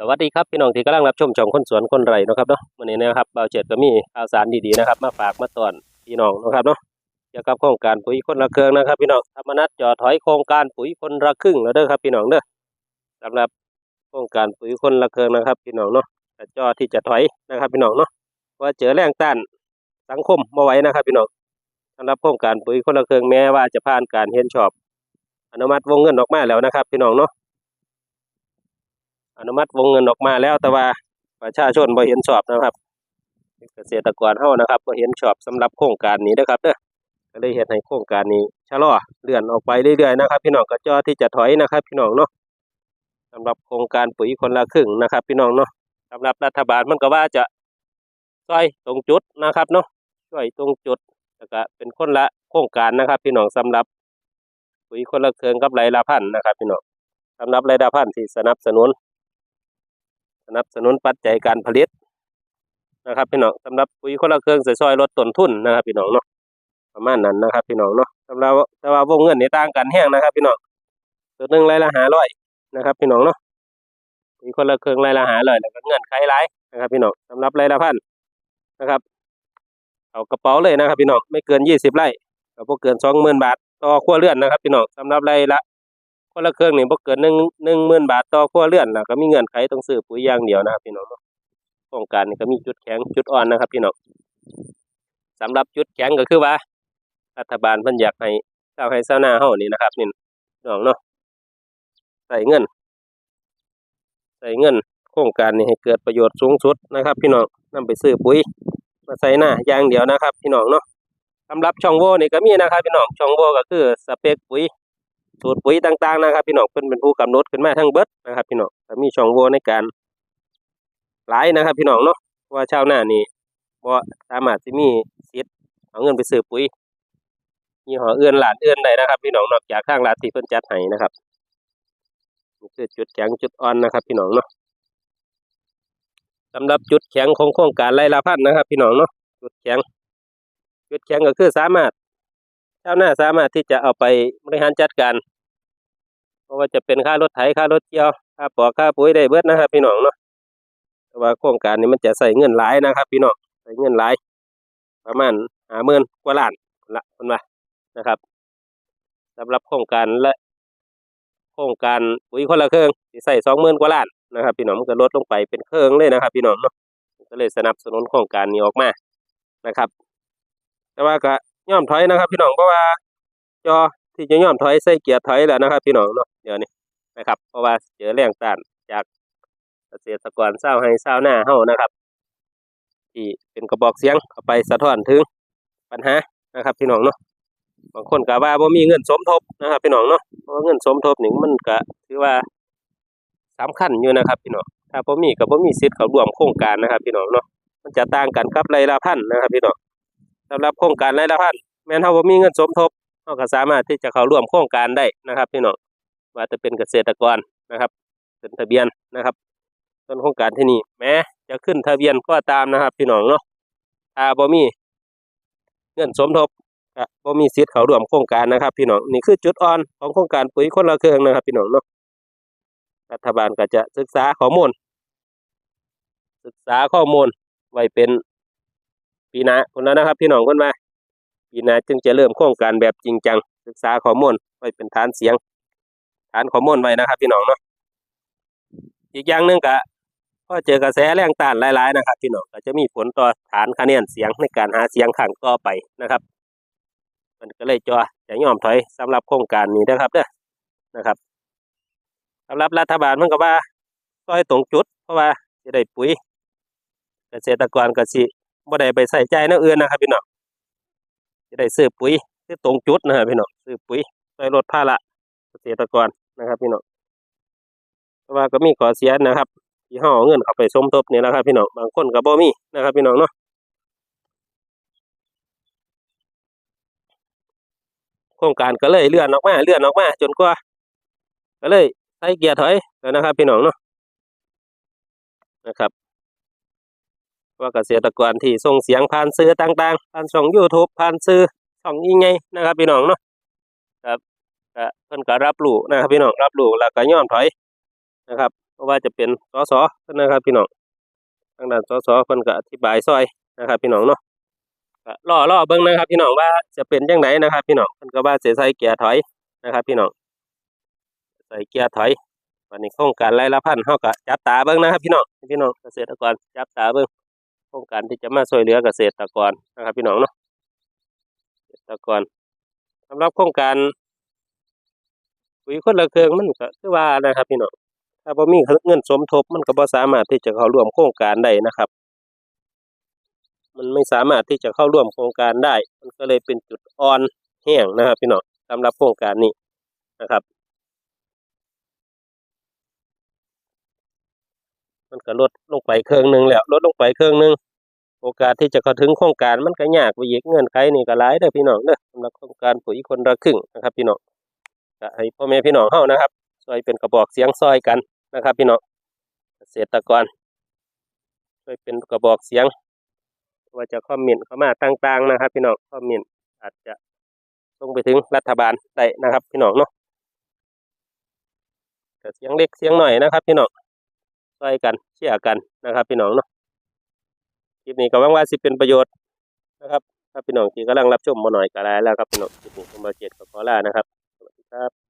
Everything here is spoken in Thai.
สวัสดีครับพี่น้องที่กำลังรับชมช่องคนสวนคนไร่นะครับเนาะวันนี้นะครับเบาเจ็ดก็มีข่าวสารดีๆนะครับ มาฝากมาตอนพี่น้องนะครับเนาะเกี่ยวกับโครงการปุ๋ยคนละเครื่องนะครับพี่น้องธรรมนัตจอถอยโครงการปุ๋ยคนละครึ่งแล้วเด้อครับ พี่น้องเด้อสำหรับโครงการปุ๋ยคนละเครื่องนะครับ พี่น้องเนาะแต่จอที่จะถอยนะครับ พี่น้องเนาะว่าเจอแรงต้านสังคมมาไว้นะครับ พี่น้องสำหรับโครงการปุ๋ยคนละเครื่องแม้ว่าจะผ่านการเห็นชอบ อนุมัติวงเงินออกมาแล้วนะครับ พี่น้องเนาะ อนุมัติวงเงินออกมาแล้วแต่ว่าประชาชนบ่เห็นชอบนะครับ เกษตรกรเฮานะครับบ่เห็นชอบสำหรับโครงการนี้นะครับเด้อก็เลยเฮ็ดให้โครงการนี้ชะลอเลื่อนออกไปเรื่อยๆนะครับ พี่น้องก็จอที่จะถอยนะครับ พี่น้องเนาะสำหรับโครงการปุ๋ยคนละครึ่งนะครับ พี่น้องเนาะสำหรับรัฐบาลมันก็ว่าจะช่วยตรงจุดนะครับเนาะช่วยตรงจุดแล้วก็เป็นคนละโครงการนะครับ พี่น้องสำหรับปุ๋ยคนละครึ่งกับไรละพันนะครับ พี่น้องสำหรับไรละพันที่สนับสนุน สนับสนุนปัจจัยการผลิตนะครับพี่น้องสำหรับปุ๋ยคนละเครื่องใส่ซอยลดต้นทุนนะครับพี่น้องเนาะประมาณนั้นนะครับ พี่น้องเนาะสำหรับแต่ว่าวงเงินในต่างกันแห้งนะครับ พี่น้องตัวหนึ่งรายละหาร้อยนะครับ พี่น้องเนาะปุ๋ยคนละเครื่องรายละหาร้อยแล้วก็เงินไขหลายนะครับ พี่น้องสำหรับรายละพันนะครับ เอากระเป๋าเลยนะครับ พี่น้องไม่เกินยี่สิบไร่ก็บ่เกินสองหมื่นบาทต่อครัวเรือนนะครับ พี่น้องสำหรับรายละ คนละเครื่องนี่บ่เกินหนึ่งหนึ่งหมื่นบาทต่อครัวเรือนแล้วก็มีเงื่อนไขต้องซื้อปุ๋ยอย่างเดียวนะครับพี่น้องเนาะโครงการนี่ก็มีจุดแข็งจุดอ่อนนะครับพี่น้องสำหรับจุดแข็งก็คือว่ารัฐบาลเพิ่นอยากให้ชาวไร่ชาวนาเฮานี่นะครับนี่น้องเนาะใส่เงิน ใส่เงิน โครงการนี้ให้เกิดประโยชน์สูงสุดนะครับ พี่น้องนำไปซื้อปุ๋ยมาใส่หน้าอย่างเดียวนะครับ พี่น้องเนาะสำหรับช่องโหว่นี่ก็มีนะครับพี่น้องช่องโหว่ก็คือสเปคปุ๋ย สูตรปุ๋ยต่างๆนะครับ พี่น้องเพิ่นเป็นผู้กำหนดขึ้นมาทั้งเบิดนะครับ พี่น้องมีช่องโหว่ในการหลายนะครับ พี่น้องเนาะว่าชาวนานี่บ่สามารถสิมีสิทธิ์เอาเงินไปซื้อปุ๋ยยี่ห้อเอื่นหลานอื่นได้นะครับ พี่น้องนอกจากทางรัฐที่เพิ่นจัดให้นะครับนี่คือจุดแข็งจุดอ่อนนะครับ พี่น้องเนาะสำหรับจุดแข็งของโครงการไร่ละพันนะครับ พี่น้องเนาะจุดแข็งจุดแข็งก็คือสามารถ ชาวนาสามารถที่จะเอาไปบริหารจัดการเพราะว่าจะเป็นค่ารถไถค่ารถเกี่ยวค่าปอกค่าปุ๋ยได้เบิดนะครับ พี่น้องเนาะแต่ว่าโครงการนี้มันจะใส่เงินหลายนะครับ พี่น้องใส่เงินหลาย ประมาณห้าหมื่นกว่าล้านละคนว่านะครับสำหรับโครงการและโครงการปุ๋ยคนละเครื่องที่ใส่สองหมื่นกว่าล้านนะครับ พี่น้องมันก็ลดลงไปเป็นเครื่องเลยนะครับ พี่น้องเนาะก็เลยสนับสนุนโครงการนี้ออกมานะครับ แต่ว่าก็ ย่อมถอยนะครับ พี่น้องเพราะว่า จอที่จะย่อมถอยใส่เกียร์ถอยแล้วนะครับ พี่น้องเนาะเดี๋ยวนี้นะครับ เพราะว่าเจอแรงต้านจากเกษตรกรเศร้าให้เศร้าหน้าเฮานะครับ ที่เป็นกระบอกเสียงเข้าไปสะท้อนถึงปัญหานะครับ พี่น้องเนาะบางคนก็ว่าบ่มีเงินสมทบนะครับ พี่น้องเนาะเพราะาเงินสมทบนี่มันก็ถือว่าสำคัญอยู่นะครับ พี่น้องถ้าบ่มีก็บ่มีสิทธิ์เข้าร่วมโครงการนะครับ พี่น้องเนาะมันจะต่างกันกับรายละพันนะครับ พี่น้อง สำหรับโครงการรายละพันแม้นเฮาบ่มีเงินสมทบเฮาก็สามารถที่จะเข้าร่วมโครงการได้นะครับพี่น้องว่าจะเป็นเกษตรกรนะครับขึ้นทะเบียนนะครับส่วนโครงการที่นี่แม้จะขึ้นทะเบียนก็ตามนะครับ พี่น้องเนาะถ้าบ่มีเงินสมทบก็บ่มีสิทธิ์เข้าร่วมโครงการนะครับ พี่น้องนี่คือจุดอ่อนของโครงการปุ๋ยคนละเครื่องนะครับ พี่น้องเนาะรัฐบาลก็จะศึกษาข้อมูล ศึกษาข้อมูลไว้เป็น ปีหน้าคนแล้วนะครับ พี่น้องคนมาปีหน้าจึงจะเริ่มโครงการแบบจริงจัง ศึกษาข้อมูลไว้เป็นฐานเสียง ฐานข้อมูลไว้นะครับ พี่น้องเนาะอีกอย่างหนึ่งก็พอเจอกระแสแรงต้านหลายๆนะครับพี่น้องก็จะมีผลต่อฐานคะแนนเสียงในการหาเสียงขังต่อไปนะครับ มันก็เลยจอจะยอมถอยสำหรับโครงการนี้นะครับเด้อนะครับสำหรับรัฐบาลมันก็ว่าก็ให้ตรงจุด เพราะว่าจะได้ปุ๋ย เกษตรกรก็สิ บ่ได้ไปใส่ใจแนวอื่นนะครับพี่น้องจะได้ซื้อปุ๋ยคือตรงจุดนะครับพี่น้องซื้อปุ๋ยช่วยลดภาระเกษตรกรนะครับพี่น้องแต่ว่าก็มีข้อเสียนะครับที่ห่อเงินเข้าไปสมทบนี่แหละครับพี่น้องบางคนก็บ่มีนะครับพี่น้องเนาะโครงการก็เลยเลื่อนออกมาเลื่อนออกมาจนกว่า ก็เลยใส่เกียร์ถอยแล้วนะครับ พี่น้องเนาะนะครับ ว่าเกษตรกรที่ส่งเสียงผ่านสื่อต่างๆ ผ่านช่อง YouTube ผ่านสื่อช่องยังไงนะครับพี่น้องเนาะครับเพิ่นก็รับรู้นะครับพี่น้องรับรู้แล้วก็ยอมถอยนะครับเพราะว่าจะเป็นสสเพิ่นนะครับพี่น้องทางด้านสสเพิ่นก็อธิบายซอยนะครับ พี่น้องเนาะก็รอรอเบิ่งนะครับพี่น้องว่าจะเป็นจังไดนะครับ พี่น้องเพิ่นก็ว่าสิใส่เกียร์ถอยนะครับ พี่น้องใส่เกียร์ถอยวันนี้โครงการไร่ละพันเฮาก็จับตาเบิ่งนะครับ พี่น้องพี่น้องเกษตรกรจับตาเบิ่ง โครงการที่จะมาช่วยเหลือเกษตรกรนะครับ พี่น้องเนาะเกษตรกรสำหรับโครงการปุ๋ยคนละเครื่องมันก็คือว่านะครับพี่น้องถ้าบ่มีเงินสมทบมันก็บ่สามารถที่จะเข้าร่วมโครงการได้นะครับ มันไม่สามารถที่จะเข้าร่วมโครงการได้ มันก็เลยเป็นจุดอ่อนแห้งนะครับ พี่น้องสำหรับโครงการนี้นะครับ มันก็ลดลงไปเครึ่งหนึ่งแล้วลดลงไปเครึ่งหนึ่งโอกาสที่จะเข้าถึงโครงการมันก็ยากไปอีกเงื่อนไขนี่ก็หลายเด้อพี่น้องเด้อสำหรับโครงการปุ๋ยคนละครึ่งนะครับ พี่น้องก็ให้พ่อแม่พี่น้องเฮานะครับช่วยเป็นกระบอกเสียงซอยกันนะครับ พี่น้องเกษตรกรช่วยเป็นกระบอกเสียง ว่าจะคอมเมนต์เข้ามาต่างๆนะครับ พี่น้องคอมเมนต์อาจจะส่งไปถึงรัฐบาลได้นะครับ พี่น้องเนาะเสียงเล็กเสียงหน่อยนะครับ พี่น้อง ช่วยกันเชื่อกันนะครับ พี่น้องเนาะคลิปนี้ก็หวังว่าสิเป็นประโยชน์นะครับถ้าพี่น้องที่กำลังรับชมมาหน่อยก็ได้แล้วครับพี่น้องคลิปนี้ผมมาเจ็ดก็ขอลานะครับสวัสดีครับ